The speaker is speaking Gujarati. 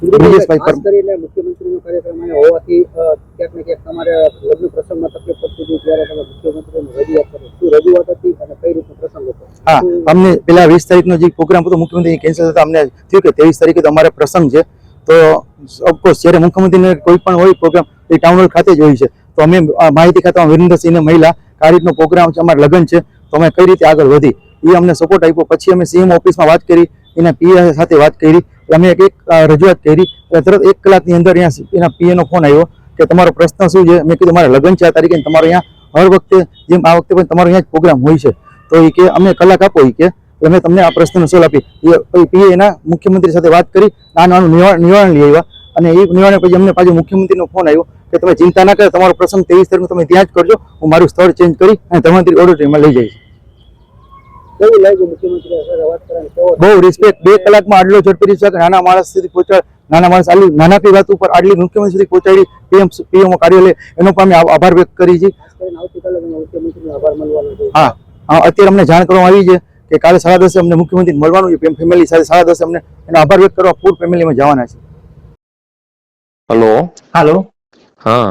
કરીને મુખ્યમંત્રીનો કાર્યક્રમ હોવાથી ક્યાંક ને ક્યાંક તમારે લગ્ન પ્રસંગમાં તકલીફ પડતી હતી ત્યારે તમે મુખ્યમંત્રીને રજૂઆત કરી. શું રજૂઆત હતી અને કઈ રીતનો પ્રસંગ હતો? હા અમને પેલા વીસ તારીખનો જે પ્રોગ્રામ હતો મુખ્યમંત્રી કેન્સલ થતા અમને થયું કે ત્રેવીસ તારીખે તો અમારે પ્રસંગ છે. તો ઓફકોર્સ જ્યારે મુખ્યમંત્રીને કોઈ પણ હોય પ્રોગ્રામ એ ટાઉન હોલ ખાતે જ હોય છે. તો અમે માહિતી ખાતામાં વિરેન્દ્રસિંહને મહિલા આ રીતનો પ્રોગ્રામ છે અમારે લગ્ન છે તો અમે કઈ રીતે આગળ વધી? એ અમને સપોર્ટ આપ્યો. પછી અમે સીએમ ઓફિસમાં વાત કરી એના પીએ સાથે વાત કરી. અમે એક એક રજૂઆત કરી તરત એક કલાકની અંદર અહીંયા એના પીએનો ફોન આવ્યો કે તમારો પ્રશ્ન શું છે? મેં કીધું, મારે લગ્ન છે આ તારીખે તમારે અહીંયા હર વખતે જેમ આ વખતે પણ તમારો અહીંયા પ્રોગ્રામ હોય છે. તો એ કે અમને કલાક આપો એ કે અમે તમને આ પ્રશ્નનો સોલ આપી. એ પીએ એના મુખ્યમંત્રી સાથે વાત કરી નાનું નિવારણ નિવારણ લઈ આવ્યા અને એ નિવારણ પછી અમને પાછું મુખ્યમંત્રીનો ફોન આવ્યો કે, તમે ચિંતા ના કરો, તમારો પ્રસંગ ત્રેવીસ તારીખ તમે ત્યાં જ કરજો, હું મારું સ્થળ ચેન્જ કરી અને ધર્મંત્રી ઓડિટોરિયમમાં લઈ જઈશ. કેવું લાગ્યું મુખ્યમંત્રી સાથે કરવાની? બહુ રિસ્પેક્ટ બે કલાકમાં આટલો ઝડપી રિસ્પેક્ટ નાના માણસ સુધી પહોંચાડ નાના માણસ આટલી નાનાકી વાત ઉપર આટલી મુખ્યમંત્રી સુધી પહોંચાડી પીએમ પીએમ કાર્યાલય એનો પણ અમે આભાર વ્યક્ત કરી છે. હા. હા, અત્યારે અમને જાણ કરવામાં આવી છે કે કાલે સાડા દસે અમને મુખ્યમંત્રી મળવાનું છે. ફેમિલી સાથે સાડા દસે અમને એનો આભાર વ્યક્ત કરવા પૂર ફેમિલીમાં જવાના છે. હલો હાલો હા.